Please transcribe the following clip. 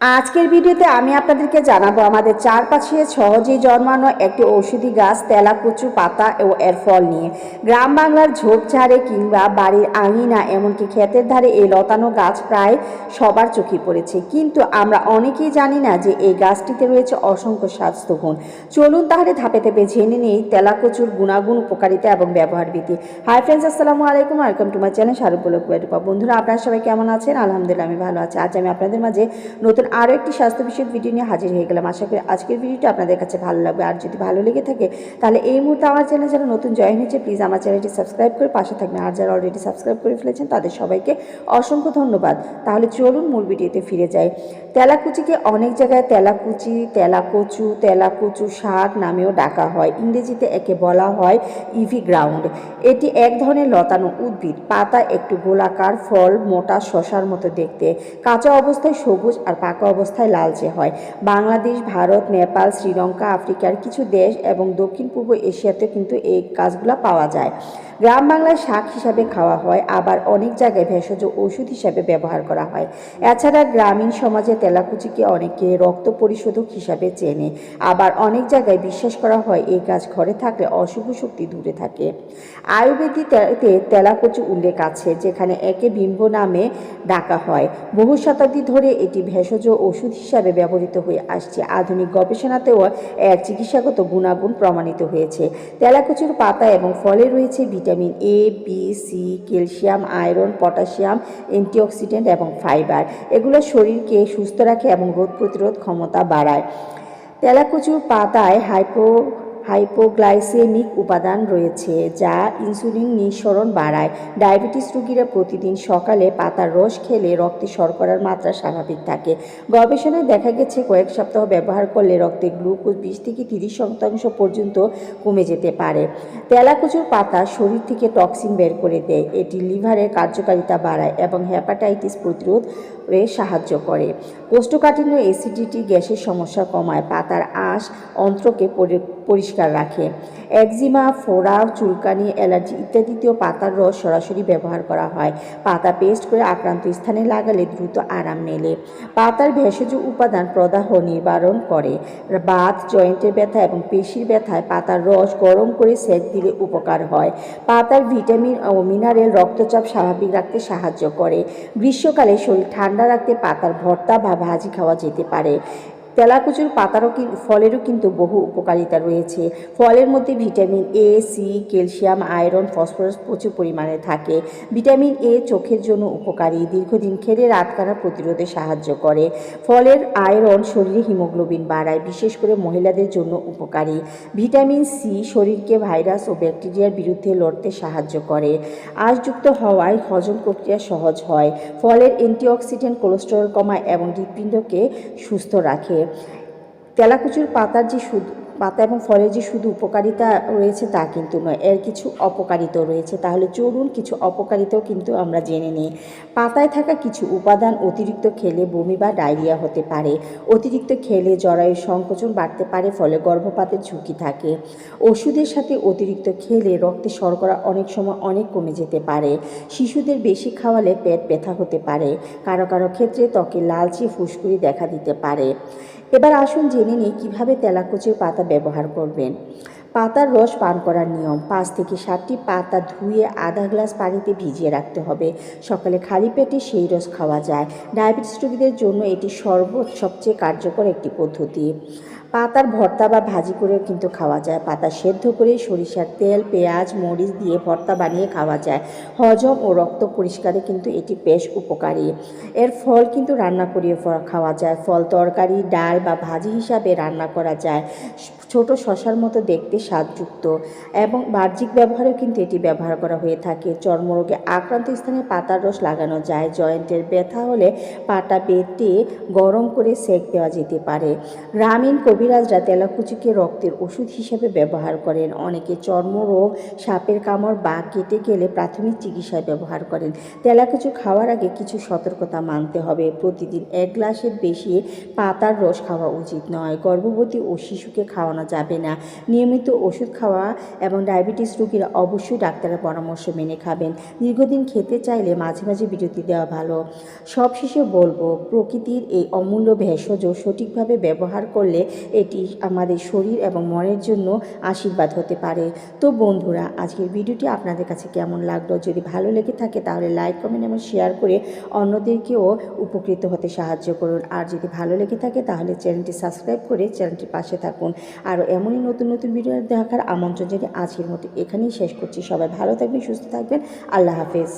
আজকের ভিডিওতে আমি আপনাদেরকে জানাব, আমাদের চারপাশে সহজেই জন্মানো একটি ঔষধি গাছ তেলাকুচু পাতা ও এর ফল নিয়ে। গ্রাম বাংলার ঝোপঝাড়ে কিংবা বাড়ির আঙিনা, এমনকি ক্ষেতের ধারে এই লতানো গাছ প্রায় সবার চোখে পড়েছে। কিন্তু আমরা অনেকেই জানি না যে এই গাছটিতে রয়েছে অসংখ্য স্বাস্থ্যগুণ। চলুন তাহলে ধাপে ধাপে জেনে নেই তেলাকুচুর গুণাগুণ, উপকারিতা এবং ব্যবহার বিধি হাই ফ্রেন্ডস, আসসালামু আলাইকুম। Welcome to my channel Shahrukh বলক বন্ধুরা, আপনারা সবাই কেমন আছেন? আলহামদুলিল্লাহ, আমি ভালো আছি। আজ আমি আপনাদের মাঝে নতুন আরও একটি স্বাস্থ্য বিষয়ক ভিডিও নিয়ে হাজির হয়ে গেলাম। আশা করি আজকের ভিডিওটা আপনাদের কাছে ভালো লাগবে। আর যদি ভালো লেগে থাকে, তাহলে এই মুহূর্তে আমার চ্যানেল যারা নতুন জয়েন হয়েছে, প্লিজ আমার চ্যানেলটি সাবস্ক্রাইব করে পাশে থাকবেন। আর যারা অলরেডি সাবস্ক্রাইব করে ফেলেছেন, তাদের সবাইকে অসংখ্য ধন্যবাদ। তাহলে চলুন মূল ভিডিওতে ফিরে যাই। তেলাকুচিকে অনেক জায়গায় তেলাকুচি, তেলাকচু, তেলাকুচু শাক নামেও ডাকা হয়। ইংরেজিতে একে বলা হয় ইভি গ্রাউন্ড। এটি এক ধরনের লতানো উদ্ভিদ। পাতা একটু গোলাকার, ফল, মোটা, শশার মতো দেখতে। কাঁচা অবস্থায় সবুজ আর পাকা অবস্থায় লালচে হয়। বাংলাদেশ, ভারত, নেপাল, শ্রীলঙ্কা, আফ্রিকার কিছু দেশ এবং দক্ষিণ পূর্ব এশিয়াতে কিন্তু এই গাছগুলো পাওয়া যায়। গ্রাম বাংলায় শাক হিসাবে খাওয়া হয়, আবার অনেক জায়গায় ভেষজ ওষুধ হিসাবে ব্যবহার করা হয়। এছাড়া গ্রামীণ সমাজে তেলাকুচিকে অনেকে রক্ত পরিশোধক হিসাবে চেনে। আবার অনেক জায়গায় বিশ্বাস করা হয়, এই গাছ ঘরে থাকলে অশুভ শক্তি দূরে থাকে। আয়ুর্বেদিতে তেলাকুচি উল্লেখ আছে, যেখানে একে বিম্ব নামে ডাকা হয়। বহু শতাব্দী ধরে এটি ভেষজ ওষুধ হিসাবে ব্যবহৃত হয়ে আসছে। আধুনিক গবেষণাতেও এর চিকিৎসাগত গুণাগুণ প্রমাণিত হয়েছে। তেলাকুচুর পাতা এবং ফলে রয়েছে vitamin A B C calcium, iron, potassium, antioxidant এবং ফাইবার। এগুলো শরীরকে সুস্থ রাখে এবং রোগ প্রতিরোধ ক্ষমতা বাড়ায়। তেলাকুচুর পাতায় হাইপো হাইপোগ্লাইসেমিক উপাদান রয়েছে যা ইনসুলিন নিঃসরণ বাড়ায়। ডায়াবেটিস রোগীরা প্রতিদিন সকালে পাতার রস খেলে রক্তে শর্করার মাত্রা স্বাভাবিক থাকে। গবেষণায় দেখা গেছে, কয়েক সপ্তাহ ব্যবহার করলে রক্তে গ্লুকোজ বিশ থেকে তিরিশ শতাংশ পর্যন্ত কমে যেতে পারে। তেলাকুচুর পাতা শরীর থেকে টক্সিন বের করে দেয়। এটি লিভারের কার্যকারিতা বাড়ায় এবং হ্যাপাটাইটিস প্রতিরোধ সাহায্য করে। কোষ্ঠকাঠিন্য, অ্যাসিডিটি, গ্যাসের সমস্যা কমায়। পাতার আঁশ অন্ত্রকে পরিষ্কার রাখে। একজিমা, ফোড়া, চুলকানি, অ্যালার্জি ইত্যাদিতেও পাতার রস সরাসরি ব্যবহার করা হয়। পাতা পেস্ট করে আক্রান্ত স্থানে লাগালে দ্রুত আরাম মেলে। পাতার ভেষজ উপাদান প্রদাহ নিবারণ করে। বাত, জয়েন্টের ব্যথা এবং পেশির ব্যথায় পাতার রস গরম করে সেক দিলে উপকার হয়। পাতার ভিটামিন ও মিনারেল রক্তচাপ স্বাভাবিক রাখতে সাহায্য করে। গ্রীষ্মকালে শরীর ঠান্ডা রাখতে পাতার ভর্তা বা ভাজি খাওয়া যেতে পারে। তেলাকুচুর পাতারও ফলেরও কিন্তু বহু উপকারিতা রয়েছে। ফলের মধ্যে vitamin A C calcium, iron, phosphorus প্রচুর পরিমাণে থাকে। ভিটামিন এ চোখের জন্য উপকারী, দীর্ঘদিন খেলে রাতকানা প্রতিরোধে সাহায্য করে। ফলের আয়রন শরীরে হিমোগ্লোবিন বাড়ায়, বিশেষ করে মহিলাদের জন্য উপকারী। ভিটামিন সি শরীরকে ভাইরাস ও ব্যাকটেরিয়ার বিরুদ্ধে লড়তে সাহায্য করে। আঁশযুক্ত হওয়ায় হজম প্রক্রিয়া সহজ হয়। ফলের অ্যান্টিঅক্সিডেন্ট কোলেস্টেরল কমায় এবং হৃৎপিণ্ডকে সুস্থ রাখে। তেলাকুচুর পাতার যে শুধু পাতা এবং ফলের যে শুধু উপকারিতা রয়েছে তা কিন্তু নয়, এর কিছু অপকারিতাও রয়েছে। তাহলে চলুন কিছু অপকারিতাও কিন্তু আমরা জেনে নিই। পাতায় থাকা কিছু উপাদান অতিরিক্ত খেলে বমি বা ডায়রিয়া হতে পারে। অতিরিক্ত খেলে জরায়ুর সংকোচন বাড়তে পারে, ফলে গর্ভপাতের ঝুঁকি থাকে। ওষুধের সাথে অতিরিক্ত খেলে রক্তে শর্করা অনেক সময় অনেক কমে যেতে পারে। শিশুদের বেশি খাওয়ালে পেট ব্যথা হতে পারে। কারও কারও ক্ষেত্রে ত্বকে লালচে ফুসকুড়ি দেখা দিতে পারে। এবার আসুন জেনে নিই কীভাবে তেলাকুচির পাতা ব্যবহার করবেন। পাতার রস পান করার নিয়ম, পাঁচ থেকে সাতটি পাতা ধুয়ে আধা গ্লাস পানিতে ভিজিয়ে রাখতে হবে। সকালে খালি পেটে সেই রস খাওয়া যায়। ডায়াবেটিস রোগীদের জন্য এটি সর্ব সবচেয়ে কার্যকর একটি পদ্ধতি। পাতার ভর্তা বা ভাজি করেও কিন্তু খাওয়া যায়। পাতা সেদ্ধ করে সরিষার তেল, পেঁয়াজ, মরিচ দিয়ে ভর্তা বানিয়ে খাওয়া যায়। হজম ও রক্ত পরিষ্কারে কিন্তু এটি বেশ উপকারী। এর ফল কিন্তু রান্না করিয়ে খাওয়া যায়। ফল তরকারি, ডাল বা ভাজি হিসাবে রান্না করা যায়। ছোট শশার মতো দেখতে স্বাদযুক্ত এবং বাহ্যিক ব্যবহারেও কিন্তু এটি ব্যবহার করা হয়ে থাকে। চর্মরোগে আক্রান্ত স্থানে পাতার রস লাগানো যায়। জয়েন্টের ব্যথা হলে পাটা বেটে গরম করে সেক দেওয়া যেতে পারে। গ্রামীণ কবিরাজরা তেলাকুচিকে রক্তের ওষুধ হিসেবে ব্যবহার করেন। অনেকে চর্মরোগ, সাপের কামড় বা কেটে গেলে প্রাথমিক চিকিৎসায় ব্যবহার করেন। তেলাকুচু খাওয়ার আগে কিছু সতর্কতা মানতে হবে। প্রতিদিন এক গ্লাসের বেশি পাতার রস খাওয়া উচিত নয়। গর্ভবতী ও শিশুকে খাওয়ানো যাবে না। নিয়মিত ওষুধ খাওয়া এবং ডায়াবেটিস রোগীরা অবশ্যই ডাক্তারের পরামর্শ মেনে খাবেন। দীর্ঘদিন খেতে চাইলে মাঝে মাঝে বিরতি দেওয়া ভালো। সব সবশেষে বলব, প্রকৃতির এই অমূল্য ভেষজ সঠিকভাবে ব্যবহার করলে এটি আমাদের শরীর এবং মনের জন্য আশীর্বাদ হতে পারে। তো বন্ধুরা, আজকের ভিডিওটি আপনাদের কাছে কেমন লাগল? যদি ভালো লেগে থাকে তাহলে লাইক কমেন্ট এবং শেয়ার করে অন্যদেরকেও উপকৃত হতে সাহায্য করুন। আর যদি ভালো লেগে থাকে তাহলে চ্যানেলটি সাবস্ক্রাইব করে চ্যানেলটির পাশে থাকুন। আর এমনই নতুন নতুন ভিডিও দেখার আমন্ত্রণ জানিয়ে আজকের মতো এখানেই শেষ করছি। সবাই ভালো থাকবেন, সুস্থ থাকবেন। আল্লাহ হাফেজ।